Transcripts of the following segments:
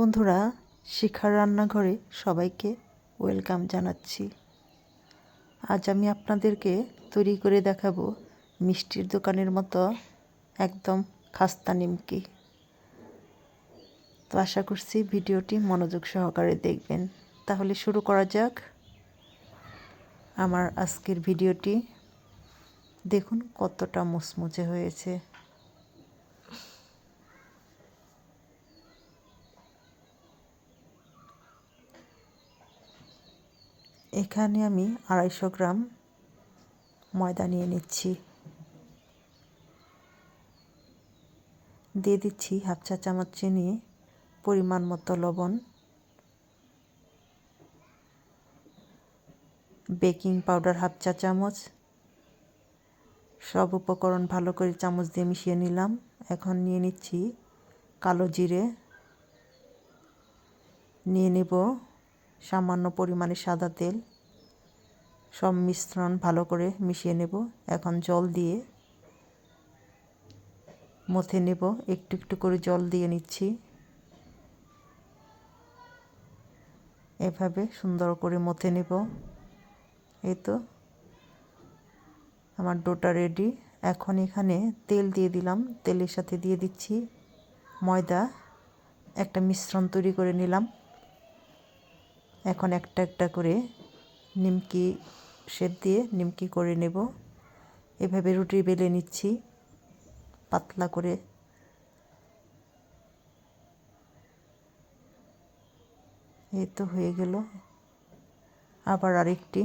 বন্ধুরা, শিখার রান্নাঘরে সবাইকে ওয়েলকাম জানাচ্ছি। আজ আমি আপনাদেরকে তৈরি করে দেখাবো মিষ্টির দোকানের মতো একদম খাস্তা নিমকি। তো আশা করছি ভিডিওটি মনোযোগ সহকারে দেখবেন। তাহলে শুরু করা যাক। আমার আজকের ভিডিওটি দেখুন কতটা মুচমুচে হয়েছে। এখানে আমি আড়াইশো গ্রাম ময়দা নিয়ে নিচ্ছি। দিয়ে দিচ্ছি হাফ চা চামচ চিনি, পরিমাণ মতো লবণ, বেকিং পাউডার হাফ চা চামচ, সব উপকরণ ভালো করে চামচ দিয়ে মিশিয়ে নিলাম। এখন নিয়ে নিচ্ছি কালো জিরে। নিয়ে নেব সামান্য পরিমাণে সাদা তেল। সব মিশ্রণ ভালো করে মিশিয়ে নেব। এখন জল দিয়ে মথে নেব। একটু একটু করে জল দিয়ে নিচ্ছি। এভাবে সুন্দর করে মথে নেব। এই তো আমার ডোটা রেডি। এখন এখানে তেল দিয়ে দিলাম। তেলের সাথে দিয়ে দিচ্ছি ময়দা। একটা মিশ্রণ তৈরি করে নিলাম। এখন একটা একটা করে নিমকি শেপ দিয়ে নিমকি করে নেব। এভাবে রুটি বেলে নিচ্ছি, পাতলা করে। এই তো হয়ে গেল। আবার আরেকটি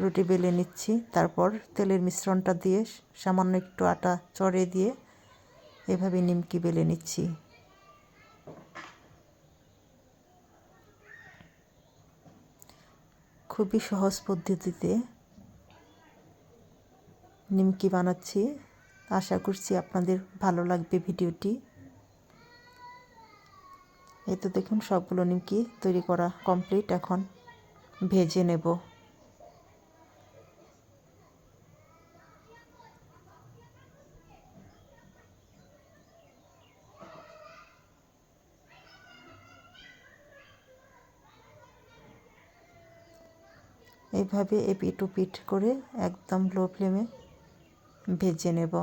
রুটি বেলে নিচ্ছি। তারপর তেলের মিশ্রণটা দিয়ে সামান্য একটু আটা চড়ে দিয়ে এভাবে নিমকি বেলে নিচ্ছি। খুবই সহজ পদ্ধতিতে নিমকি বানাচ্ছি। আশা করছি আপনাদের ভালো লাগবে ভিডিওটি। এই তো দেখুন, সবগুলো নিমকি তৈরি করা কমপ্লিট এখন ভেজে নেব। এইভাবে এপিট ওপিট করে একদম লো ফ্লেমে ভেজে নেব।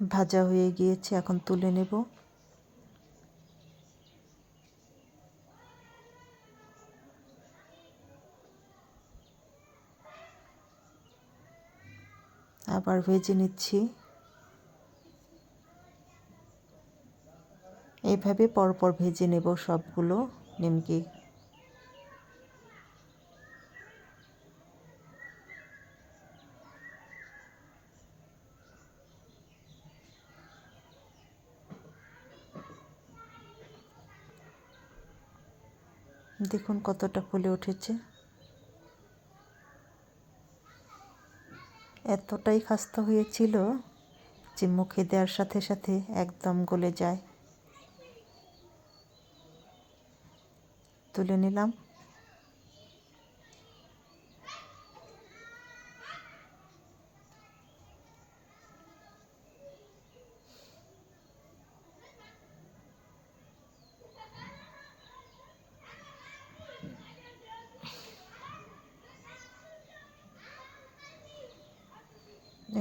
ভাজা হয়ে গিয়েছে, এখন তুলে নেব। আবার ভেজে নিচ্ছি। এইভাবে পরপর ভেজে নেব সবগুলো নিমকি। দেখুন কতটা ফুলে উঠেছে। এতটাই খাস্তা হয়েছিল যে মুখে দেওয়ার সাথে সাথে একদম গলে যায়। তুলে নিলাম।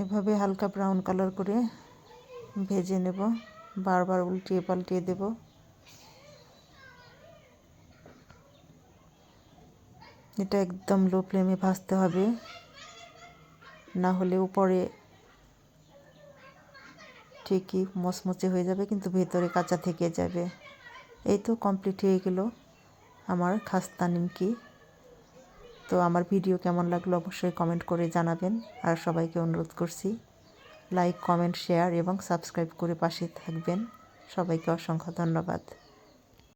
এভাবে হালকা ব্রাউন কালার করে ভেজে নেব। বারবার উল্টিয়ে পাল্টিয়ে দেবো। এটা একদম লো ফ্লেমে ভাজতে হবে। না হলে উপরে ঠিকই মচমচে হয়ে যাবে, কিন্তু ভেতরে কাঁচা থেকে যাবে। এই তো কমপ্লিট হয়ে গেল আমার খাস্তা নিমকি। তো আমার ভিডিও কেমন লাগল অবশ্যই কমেন্ট করে জানাবেন। আর সবাইকে অনুরোধ করছি লাইক কমেন্ট শেয়ার এবং সাবস্ক্রাইব করে পাশে থাকবেন। সবাইকে অসংখ্য ধন্যবাদ।